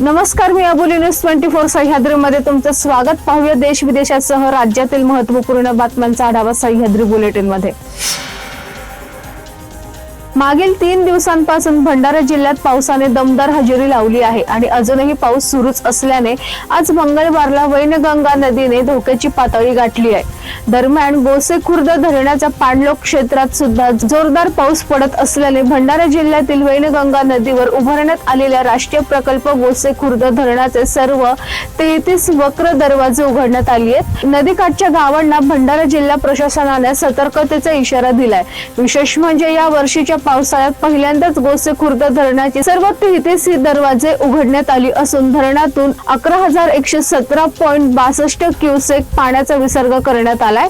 नमस्कार मी Aboli news twenty four सह्याद्रीमध्ये तुमचं स्वागत. पाहूया देश विदेशासह राज्यातील महत्त्वपूर्ण बातम्यांचा आढावा सह्याद्री बुलेटिनमध्ये मागील तीन दिवसांपासून भंडारा जिल्ह्यात पावसाने दमदार हजेरी लावली आहे आणि अजूनही पाऊस सुरूच असल्याने आज मंगळवारला वैनगंगा नदीने धोक्याची पातळी गाठली आहे. दरम्यान गोसे खुर्द धरणाच्या पाणलोक क्षेत्रात सुद्धा जोरदार पाऊस पडत असल्याने भंडारा जिल्ह्यातील वैनगंगा नदीवर उभारण्यात आलेल्या राष्ट्रीय प्रकल्प गोसे खुर्द धरणाचे सर्व तेहतीस वक्र दरवाजे उघडण्यात आले आहेत. नदीकाठच्या गावांना भंडारा जिल्हा प्रशासनाने सतर्कतेचा इशारा दिलाय. विशेष म्हणजे या वर्षीच्या पावसाळ्यात पहिल्यांदाच गोसे खुर्द धरणाची सर्व तेहतीसी दरवाजे उघडण्यात आली असून धरणातून अकरा हजार एकशे सतरा पॉईंट बासष्ट क्युसेक पाण्याचा विसर्ग करण्यात आलाय.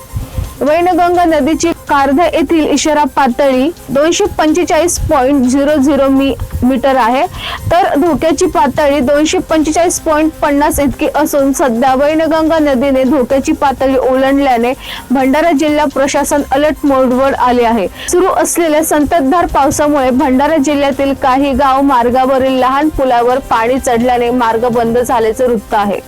वैनगंगा नदीची कारधा येथील इशारा पातळी दोनशे पंचेचाळीस पॉईंट झिरो झिरो मी मीटर आहे. तर धोक्याची पातळी दोनशे पंचेचाळीस पॉईंट पन्नास इतकी असून सध्या वैनगंगा नदीने धोक्याची पातळी ओलांडल्याने भंडारा जिल्हा प्रशासन अलर्ट मोडवर आले आहे. सुरू असलेल्या संततधार पावसामुळे भंडारा जिल्ह्यातील काही गाव मार्गावरील लहान पुलावर पाणी चढल्याने मार्ग बंद झाल्याचे वृत्त आहे.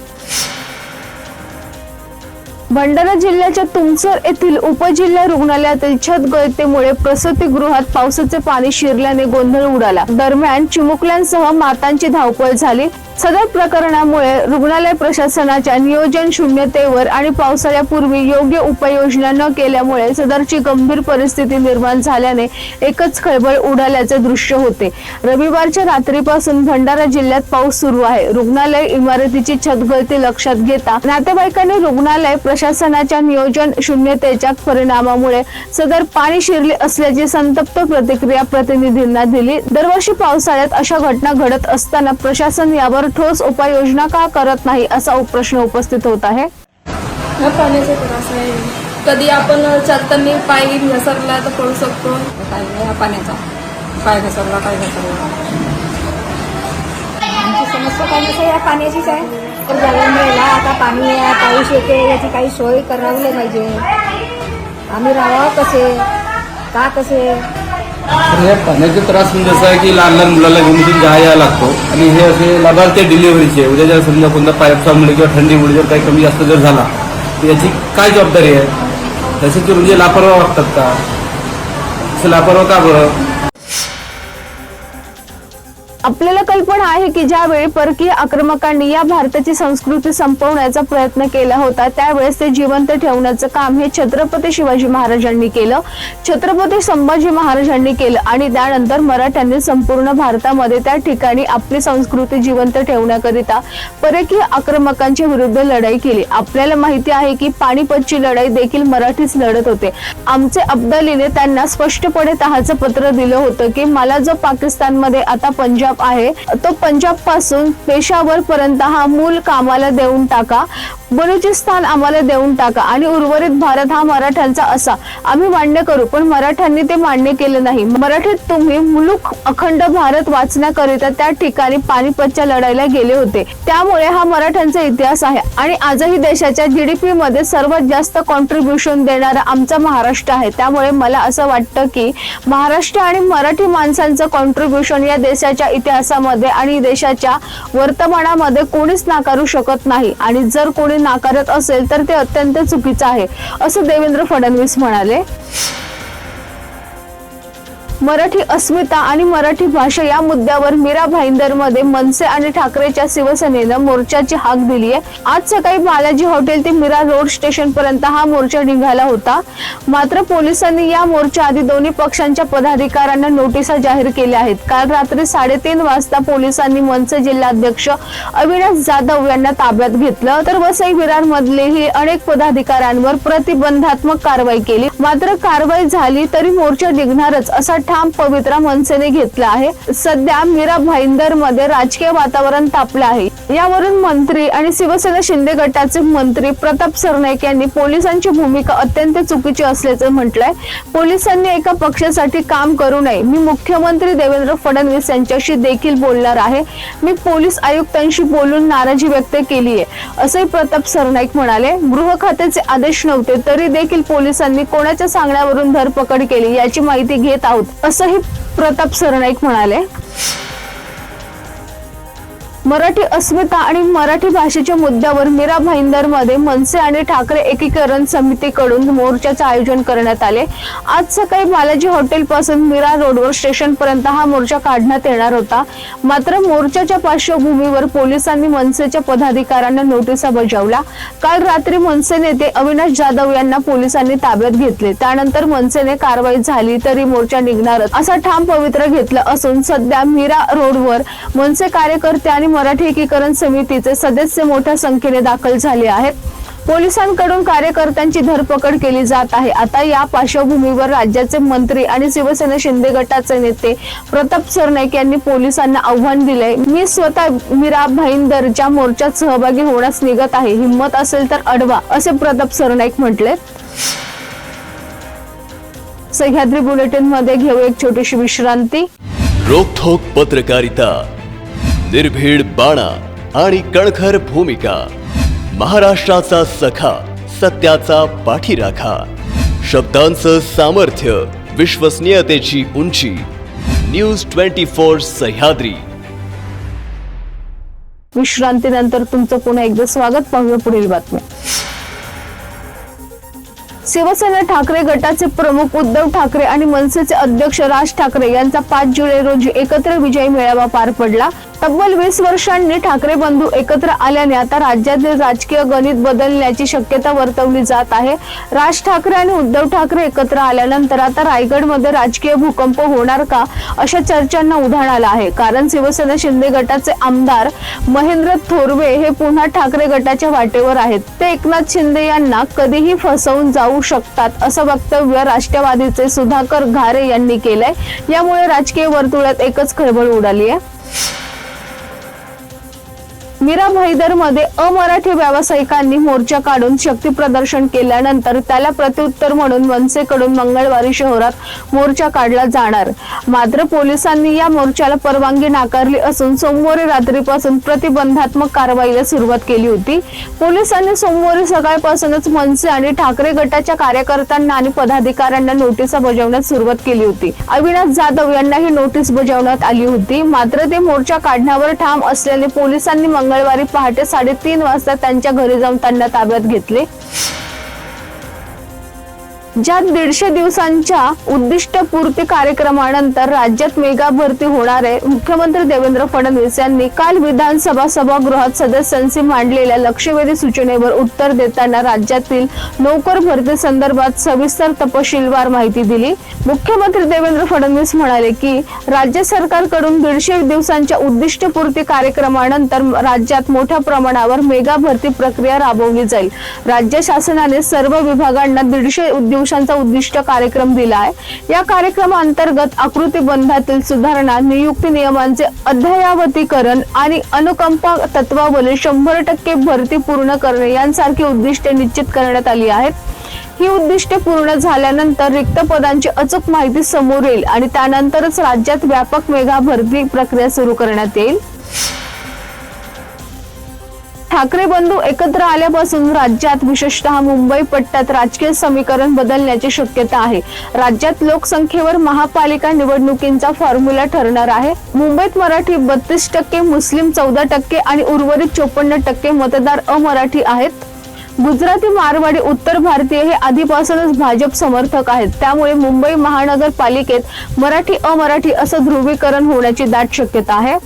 भंडारा जिल्ह्याच्या तुमसर येथील उपजिल्हा रुग्णालयातील छत गळतीमुळे प्रसूतीगृहात पावसाचे पाणी शिरल्याने गोंधळ उडाला. दरम्यान चिमुकल्यांसह मातांची धावपळ झाली. सदर प्रकरणामुळे रुग्णालय प्रशासनाच्या नियोजन शून्यतेवर आणि पावसाळ्यापूर्वी योग्य उपाययोजना न केल्यामुळे सदरची गंभीर परिस्थिती निर्माण झाल्याने एकच खळबळ उडाल्याचे दृश्य होते. रविवारच्या रात्रीपासून भंडारा जिल्ह्यात पाऊस सुरू आहे. रुग्णालय इमारतीची छतगळती लक्षात घेता नातेवाईकांनी रुग्णालय प्रशासनाच्या नियोजन शून्यतेच्या परिणामामुळे सदर पाणी शिरले असल्याची संतप्त प्रतिक्रिया प्रतिनिधींना दिली. दरवर्षी पावसाळ्यात अशा घटना घडत असताना प्रशासन यावर ठोस उपाययोजना का करत नाही असा प्रश्न उपस्थित होत आहे. हा पाण्याचा त्रास आहे. कधी आपण चालताना पाय घसरला तर पडू शकतो. काय नाही हा पाण्याचा. पाय घसरला पाय घसरला. आमची समस्या काय नसते या पाण्याचीच आहे. तर मिळाला आता पाणी आहे पाऊस येते याची काही सोय करावी पाहिजे. आम्ही राहावं कसे का कसे? तर हे पाण्याचे त्रास म्हणजे असा आहे की लहान लहान मुलाला घेऊन तिथे जा यायला लागतो. आणि हे असे लाभार्थी डिलिव्हरीचे उद्या जर समजा कोणता पायपसामुळे किंवा थंडीमुळे जर काही कमी जास्त जर झाला तर याची काय जबाबदारी आहे? त्यासाठी म्हणजे लापरवाह वागतात का? असं लापरवाह का बरं? आपल्याला कल्पना आहे की ज्यावेळी परकीय आक्रमकांनी या भारताची संस्कृती संपवण्याचा प्रयत्न केला होता त्यावेळेस ते जिवंत ठेवण्याचं काम हे छत्रपती शिवाजी महाराजांनी केलं. छत्रपती संभाजी महाराजांनी केलं आणि त्यानंतर मराठ्यांनी संपूर्ण भारतामध्ये त्या ठिकाणी आपली संस्कृती जिवंत ठेवण्याकरिता परकीय आक्रमकांच्या विरुद्ध लढाई केली. आपल्याला माहिती आहे की पानिपतची लढाई देखील मराठीच लढत होते. आमचे अब्दालीने त्यांना स्पष्टपणे तहाचं पत्र दिलं होतं की मला जो पाकिस्तानमध्ये आता पंजाब आहे तो पंजाबपासून पेशावर पर्यंत हा मूल कामाला देऊन टाका. बलुचिस्तान आम्हाला देऊन टाका आणि उर्वरित भारत हा मराठ्यांचा असा. आम्ही मान्य करू पण मराठ्यांनी ते मान्य केले नाही. मराठीत तुम्ही मुलुक अखंड भारत वाचण्याकरिता त्या ठिकाणी पानिपतच्या लढाईला गेले होते. त्यामुळे हा मराठ्यांचा इतिहास आहे आणि आजही देशाच्या जीडीपी मध्ये सर्वात जास्त कॉन्ट्रीब्युशन देणारा आमचा महाराष्ट्र आहे. त्यामुळे मला असं वाटतं की महाराष्ट्र आणि मराठी माणसांचं कॉन्ट्रीब्युशन या देशाच्या इतिहासामध्ये आणि देशाच्या वर्तमानामध्ये कोणीच नाकारू शकत नाही. आणि जर कोणी नाकारत असेल तर ते अत्यंत चुकीचं आहे असं देवेंद्र फडणवीस म्हणाले. मराठी अस्मिता आणि मराठी भाषा या मुद्द्यावर मीरा भाईंदरमध्ये मनसे आणि ठाकरेच्या शिवसेनेनं मोर्चाची हाक दिली आहे. आज सकाळी बालाजी हॉटेल ते मीरा रोड स्टेशन पर्यंत हा मोर्चा निघाला होता. मात्र पोलिसांनी या मोर्चा आधी दोन्ही पक्षांच्या पदाधिकाऱ्यांना नोटिसा जाहीर केल्या आहेत. काल रात्री साडेतीन वाजता पोलिसांनी मनसे जिल्हाध्यक्ष अविनाश जाधव यांना ताब्यात घेतलं. तर वसई विरार मधलेही अनेक पदाधिकाऱ्यांवर प्रतिबंधात्मक कारवाई केली. मात्र कारवाई झाली तरी मोर्चा निघणारच असा ठाम पवित्रा मनसेने घेतला आहे. सध्या मीरा भाईंदरमध्ये राजकीय वातावरण तापलं आहे. यावरून मंत्री आणि शिवसेना शिंदे गटाचे मंत्री प्रताप सरनाईक यांनी पोलिसांची भूमिका अत्यंत चुकीची असल्याचं म्हटलंय. पोलिसांनी एका पक्षासाठी काम करू नये. मी मुख्यमंत्री देवेंद्र फडणवीस यांच्याशी देखील बोलणार आहे. मी पोलीस आयुक्तांशी बोलून नाराजी व्यक्त केली आहे. असंही प्रताप सरनाईक म्हणाले गृह खात्याचे आदेश नव्हते तरी देखील पोलिसांनी कोणाच्या सांगण्यावरून धरपकड केली याची माहिती घेत आहोत असंही प्रताप सरनाईक म्हणाले. मराठी अस्मिता आणि मराठी भाषेच्या मुद्द्यावर मीरा भाईंदरमध्ये मनसे आणि ठाकरे एकीकरण समितीकडून मोर्चाचे आयोजन करण्यात आले. आज सकाळी बालाजी हॉटेल पासून मीरा रोडवर स्टेशन पर्यंत हा मोर्चा काढण्यात येणार होता. मात्र मोर्चाच्या पार्श्वभूमीवर पोलिसांनी मनसेच्या पदाधिकाऱ्यांना नोटिसा बजावल्या काल रात्री मनसे नेते अविनाश जाधव यांना पोलिसांनी ताब्यात घेतले. त्यानंतर मनसेने कारवाई झाली तरी मोर्चा निघणारच. असा ठाम पवित्र घेतलं असून सध्या मीरा रोडवर मनसे कार्यकर्ते आणि मराठी एकीकरण समितीचे सदस्य मोठ्या संख्येने दाखल झाले आहेत. पोलिसांकडून कार्यकर्त्यांची धरपकड केली जात आहे. आता या पार्श्वभूमीवर राज्याचे मंत्री आणि शिवसेना शिंदे गटाचे नेते प्रताप सरनाईक यांनी पोलिसांना आव्हान दिलंय. मी स्वतः मीरा भाईंदरच्या मोर्चात सहभागी होण्यास निघत आहे. हिंमत असेल तर अडवा असे प्रताप सरनाईक म्हटले. सह्याद्री बुलेटिनमध्ये घेऊ एक छोटीशी विश्रांती. रोखोक पत्रकारिता. निर्भीड बाणा आणि कणखर भूमिका. महाराष्ट्राचा सखा सत्याचा पाठीराखा. शब्दांचं सामर्थ्य विश्वसनीयतेची उंची. News twenty four Sahyadri. विश्रांतीनंतर तुमचं पुन्हा एकदा स्वागत पाहूया पुढील बातम्या शिवसेना ठाकरे गटाचे प्रमुख उद्धव ठाकरे आणि मनसेचे अध्यक्ष राज ठाकरे यांचा पाच जुलै रोजी एकत्र विजय मेळावा पार पडला. तब्बल वीस वर्षांनी ठाकरे बंधू एकत्र आल्याने आता राज्यातील राजकीय गणित बदलण्याची शक्यता वर्तवली जात आहे. राज ठाकरे आणि उद्धव ठाकरे एकत्र आल्यानंतर आता रायगडमध्ये राजकीय भूकंप होणार का अशा चर्चांना उधाण आलं आहे. कारण शिवसेना शिंदे गटाचे आमदार महेंद्र थोरवे हे पुन्हा ठाकरे गटाच्या वाटेवर आहेत. ते एकनाथ शिंदे यांना कधीही फसवून जाऊ शकतात असं वक्तव्य राष्ट्रवादीचे सुधाकर घारे यांनी केलंय. यामुळे राजकीय वर्तुळात एकच खळबळ उडाली आहे. मीरा भाईदरमध्ये अमराठी व्यावसायिकांनी मोर्चा काढून शक्ती प्रदर्शन केल्यानंतर त्याला प्रत्युत्तर म्हणून मनसेकडून मंगळवारी शहरात मोर्चा काढला जाणार. मात्र पोलिसांनी या मोर्चाला परवानगी नाकारली असून सोमवारी रात्रीपासून प्रतिबंधात्मक कारवाईला सुरुवात केली होती. पोलिसांनी सोमवारी सकाळपासूनच मनसे आणि ठाकरे गटाच्या कार्यकर्त्यांना आणि पदाधिकाऱ्यांना नोटीसा बजावण्यास सुरुवात केली होती. अविनाश जाधव यांना ही नोटीस बजावण्यात आली होती. मात्र ते मोर्चा काढण्यावर ठाम असल्याने पोलिसांनी मंगळवारी पहाटे साडेतीन वाजता त्यांच्या घरी जाऊन त्यांना ताब्यात घेतले. ज्या दीडशे दिवसांच्या उद्दिष्टपूर्ती कार्यक्रमानंतर राज्यात मेगा भरती होणार आहे. मुख्यमंत्री देवेंद्र फडणवीस यांनी काल विधानसभा सभागृहात सदस्यांशी मांडलेल्या लक्षवेधी सूचनेवर उत्तर देताना राज्यातील नोकर भरती संदर्भात सविस्तर तपशीलवार माहिती दिली. मुख्यमंत्री देवेंद्र फडणवीस म्हणाले की राज्य सरकारकडून दीडशे दिवसांच्या उद्दिष्टपूर्ती कार्यक्रमानंतर राज्यात मोठ्या प्रमाणावर मेगा भरती प्रक्रिया राबवली जाईल. राज्य शासनाने सर्व विभागांना दीडशे उद्योग अंशांचा उद्दिष्ट कार्यक्रम दिला आहे या कार्यक्रमाअंतर्गत आकृतीबंधातील सुधारणा नियुक्ती नियमांचे अद्ययावतीकरण आणि अनुकंपा तत्वावरील शंभर टक्के भरती पूर्ण करणे यांसारखी उद्दिष्टे निश्चित करण्यात आली आहेत. ही उद्दिष्टे पूर्ण झाल्यानंतर रिक्त पदांची अचूक माहिती समोर येईल आणि त्यानंतरच राज्यात व्यापक मेगा भरती प्रक्रिया सुरू करण्यात येईल. ठाकरे बंधू एकत्र आल्यापासून राज्यात विशेषतः मुंबई पट्ट्यात राजकीय समीकरण बदलण्याची शक्यता आहे. राज्यात लोकसंख्येवर महापालिका निवडणुकींचा फॉर्म्युला ठरणार आहे. मुंबईत मराठी बत्तीस टक्के मुस्लिम चौदा टक्के आणि उर्वरित चोपन्न टक्के मतदार अमराठी आहेत. गुजराती मारवाडी उत्तर भारतीय हे आधीपासूनच भाजप समर्थक आहेत. त्यामुळे मुंबई महानगरपालिकेत मराठी अमराठी असं ध्रुवीकरण होण्याची दाट शक्यता आहे.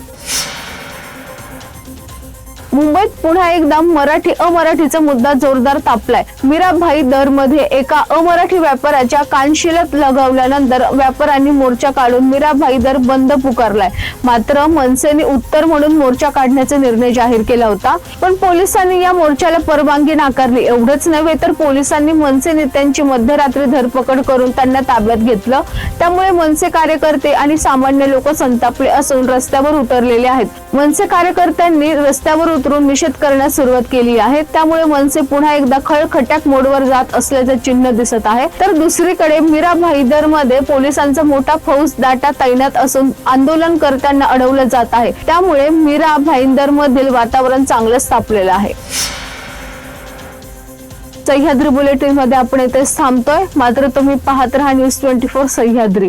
मुंबईत पुन्हा एकदा मराठी अमराठीचा मुद्दा जोरदार तापलाय. मीराभाई दरमध्ये एका अमराठी व्यापाऱ्याच्या कानशिलात लगावल्यानंतर व्यापाऱ्यांनी मोर्चा काढून मीराभाई दर बंद पुकारलाय. मात्र मनसेने उत्तर म्हणून मोर्चा काढण्याचा निर्णय जाहीर केला होता. पण पोलिसांनी या मोर्चाला परवानगी नाकारली. एवढंच नव्हे तर पोलिसांनी मनसे नेत्यांची मध्यरात्री धरपकड करून त्यांना ताब्यात घेतलं. त्यामुळे मनसे कार्यकर्ते आणि सामान्य लोक संतापले असून रस्त्यावर उतरलेले आहेत. मनसे कार्यकर्त्यांनी रस्त्यावर उतरून निषेध करण्यास सुरुवात केली आहे. त्यामुळे मनसे पुन्हा एकदा खळखट्याक मोडवर जात असल्याचं चिन्ह दिसत आहे. तर दुसरीकडे मीरा भाईदरमध्ये पोलिसांचा मोठा फौज दाटा तैनात असून आंदोलनकर्त्यांना अडवलं जात आहे. त्यामुळे मीरा भाईंदर मधील वातावरण चांगलंच तापलेलं आहे. सह्याद्री बुलेटिनमध्ये आपण इथे थांबतोय. मात्र तुम्ही पाहत राहा न्यूज ट्वेंटी फोर सह्याद्री.